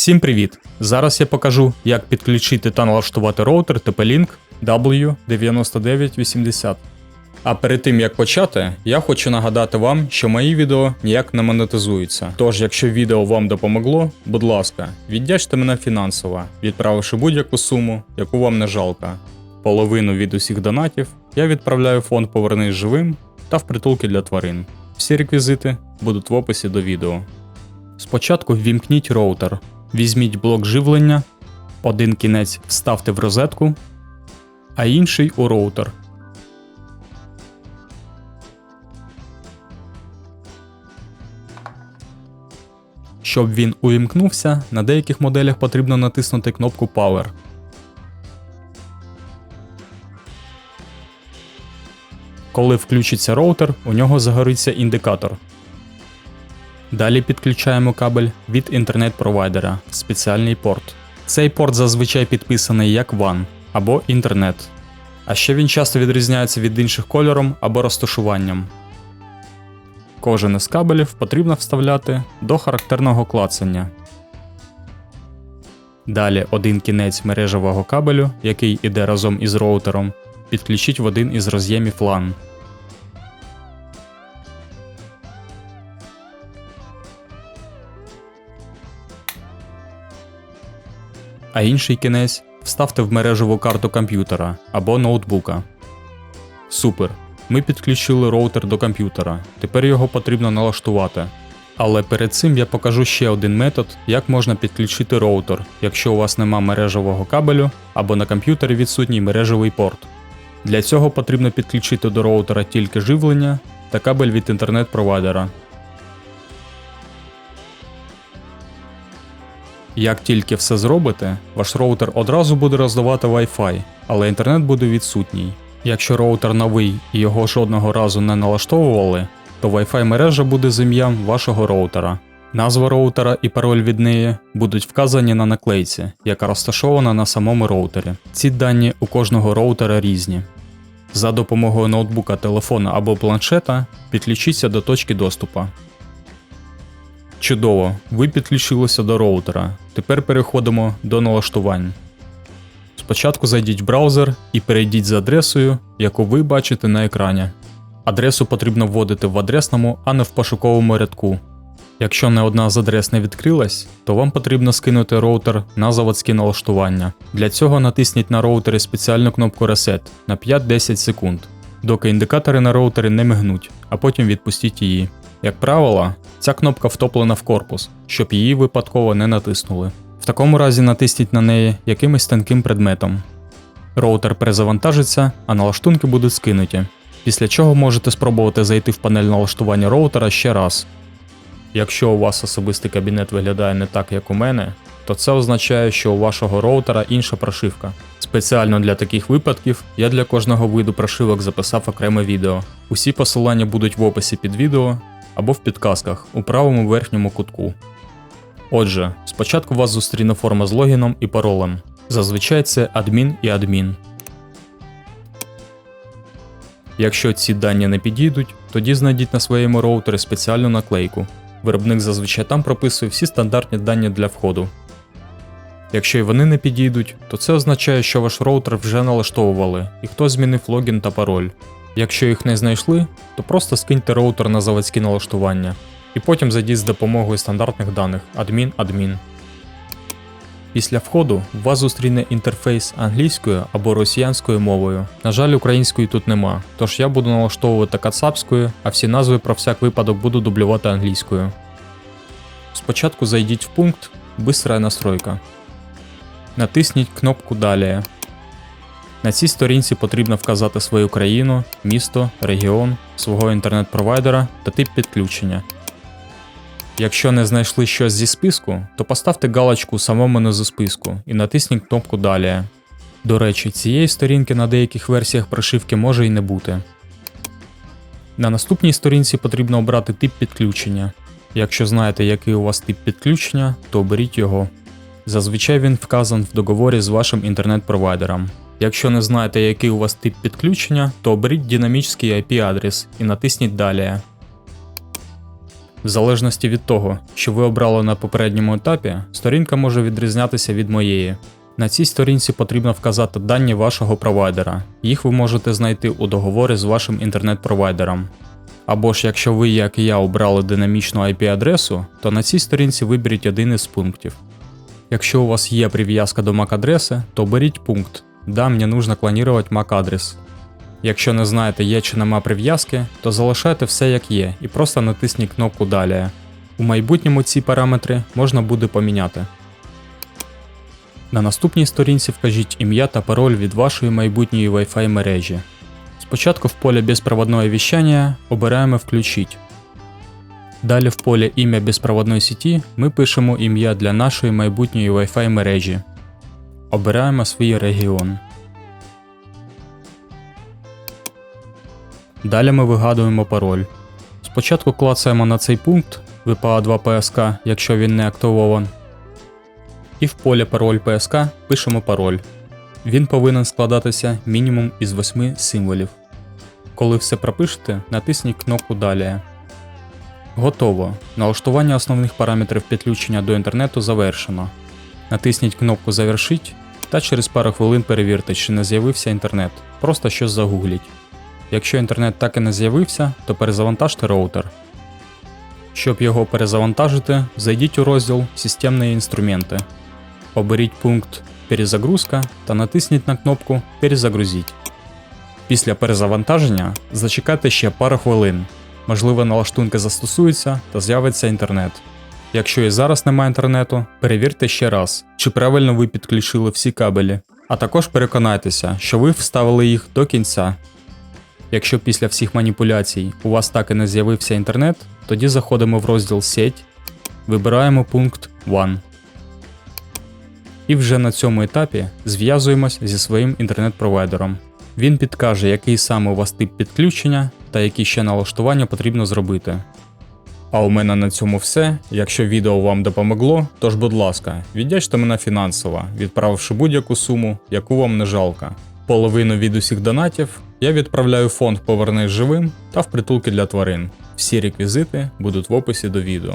Всім привіт! Зараз я покажу, як підключити та налаштувати роутер TP-Link W9980. А перед тим як почати, я хочу нагадати вам, що мої відео ніяк не монетизуються. Тож, якщо відео вам допомогло, будь ласка, віддячте мене фінансово, відправивши будь-яку суму, яку вам не жалко. Половину від усіх донатів я відправляю в фонд Повернись живим та в притулки для тварин. Всі реквізити будуть в описі до відео. Спочатку ввімкніть роутер, візьміть блок живлення, один кінець вставте в розетку, а інший у роутер. Щоб він увімкнувся, на деяких моделях потрібно натиснути кнопку Power. Коли включиться роутер, у нього загориться індикатор. Далі підключаємо кабель від інтернет-провайдера в спеціальний порт. Цей порт зазвичай підписаний як WAN або інтернет. А ще він часто відрізняється від інших кольором або розташуванням. Кожен із кабелів потрібно вставляти до характерного клацання. Далі один кінець мережевого кабелю, який іде разом із роутером, підключіть в один із роз'ємів LAN. А інший кінець вставте в мережеву карту комп'ютера або ноутбука. Супер. Ми підключили роутер до комп'ютера. Тепер його потрібно налаштувати. Але перед цим я покажу ще один метод, як можна підключити роутер, якщо у вас нема мережевого кабелю або на комп'ютері відсутній мережевий порт. Для цього потрібно підключити до роутера тільки живлення та кабель від інтернет-провайдера. Як тільки все зробите, ваш роутер одразу буде роздавати Wi-Fi, але інтернет буде відсутній. Якщо роутер новий і його жодного разу не налаштовували, то Wi-Fi мережа буде з ім'ям вашого роутера. Назва роутера і пароль від неї будуть вказані на наклейці, яка розташована на самому роутері. Ці дані у кожного роутера різні. За допомогою ноутбука, телефона або планшета підключіться до точки доступу. Чудово, ви підключилися до роутера. Тепер переходимо до налаштувань. Спочатку зайдіть в браузер і перейдіть за адресою, яку ви бачите на екрані. Адресу потрібно вводити в адресному, а не в пошуковому рядку. Якщо не одна з адрес не відкрилась, то вам потрібно скинути роутер на заводські налаштування. Для цього натисніть на роутері спеціальну кнопку Reset на 5-10 секунд, доки індикатори на роутері не мигнуть, а потім відпустіть її. Як правило, ця кнопка втоплена в корпус, щоб її випадково не натиснули. В такому разі натисніть на неї якимось тонким предметом. Роутер перезавантажиться, а налаштунки будуть скинуті. Після чого можете спробувати зайти в панель налаштування роутера ще раз. Якщо у вас особистий кабінет виглядає не так, як у мене, то це означає, що у вашого роутера інша прошивка. Спеціально для таких випадків я для кожного виду прошивок записав окреме відео. Усі посилання будуть в описі під відео або в підказках у правому верхньому кутку. Отже, спочатку вас зустріне форма з логіном і паролем. Зазвичай це адмін і адмін. Якщо ці дані не підійдуть, тоді знайдіть на своєму роутері спеціальну наклейку. Виробник зазвичай там прописує всі стандартні дані для входу. Якщо й вони не підійдуть, то це означає, що ваш роутер вже налаштовували і хтось змінив логін та пароль. Якщо їх не знайшли, то просто скиньте роутер на заводські налаштування і потім зайдіть з допомогою стандартних даних адмін-адмін. Після входу вас зустріне інтерфейс англійською або росіянською мовою. На жаль, української тут нема, тож я буду налаштовувати кацапською, а всі назви про всяк випадок буду дублювати англійською. Спочатку зайдіть в пункт Бистрая настройка. Натисніть кнопку Далі. На цій сторінці потрібно вказати свою країну, місто, регіон, свого інтернет-провайдера та тип підключення. Якщо не знайшли щось зі списку, то поставте галочку самому низу списку і натисніть кнопку Далі. До речі, цієї сторінки на деяких версіях прошивки може і не бути. На наступній сторінці потрібно обрати тип підключення. Якщо знаєте, який у вас тип підключення, то оберіть його. Зазвичай він вказан в договорі з вашим інтернет-провайдером. Якщо не знаєте, який у вас тип підключення, то оберіть динамічний IP-адрес і натисніть Далі. В залежності від того, що ви обрали на попередньому етапі, сторінка може відрізнятися від моєї. На цій сторінці потрібно вказати дані вашого провайдера. Їх ви можете знайти у договорі з вашим інтернет-провайдером. Або ж якщо ви, як і я, обрали динамічну IP-адресу, то на цій сторінці виберіть один із пунктів. Якщо у вас є прив'язка до MAC-адреси, то беріть пункт «Да, мені нужно клонувати MAC-адрес». Якщо не знаєте, є чи нема прив'язки, то залишайте все як є і просто натисніть кнопку Далі. У майбутньому ці параметри можна буде поміняти. На наступній сторінці вкажіть ім'я та пароль від вашої майбутньої Wi-Fi мережі. Спочатку в полі безпроводное вещання обираємо Включить. Далі в полі ім'я безпроводної сіті ми пишемо ім'я для нашої майбутньої Wi-Fi мережі. Обираємо свій регіон. Далі ми вигадуємо пароль. Спочатку клацаємо на цей пункт WPA2 PSK, якщо він не активован. І в полі пароль PSK пишемо пароль. Він повинен складатися мінімум із 8 символів. Коли все пропишете, натисніть кнопку Далі. Готово. Налаштування основних параметрів підключення до інтернету завершено. Натисніть кнопку Завершить та через пару хвилин перевірте, чи не з'явився інтернет. Просто щось загугліть. Якщо інтернет так і не з'явився, то перезавантажте роутер. Щоб його перезавантажити, зайдіть у розділ Системні інструменти. Оберіть пункт Перезагрузка та натисніть на кнопку Перезагрузіть. Після перезавантаження зачекайте ще пару хвилин. Можливо, налаштунки застосуються та з'явиться інтернет. Якщо і зараз немає інтернету, перевірте ще раз, чи правильно ви підключили всі кабелі, а також переконайтеся, що ви вставили їх до кінця. Якщо після всіх маніпуляцій у вас так і не з'явився інтернет, тоді заходимо в розділ Сеть, вибираємо пункт One. І вже на цьому етапі зв'язуємось зі своїм інтернет-провайдером. Він підкаже, який саме у вас тип підключення та які ще налаштування потрібно зробити. А у мене на цьому все. Якщо відео вам допомогло, тож будь ласка, віддячте мене фінансово, відправивши будь-яку суму, яку вам не жалко. Половину від усіх донатів я відправляю в фонд Повернись живим та в притулки для тварин. Всі реквізити будуть в описі до відео.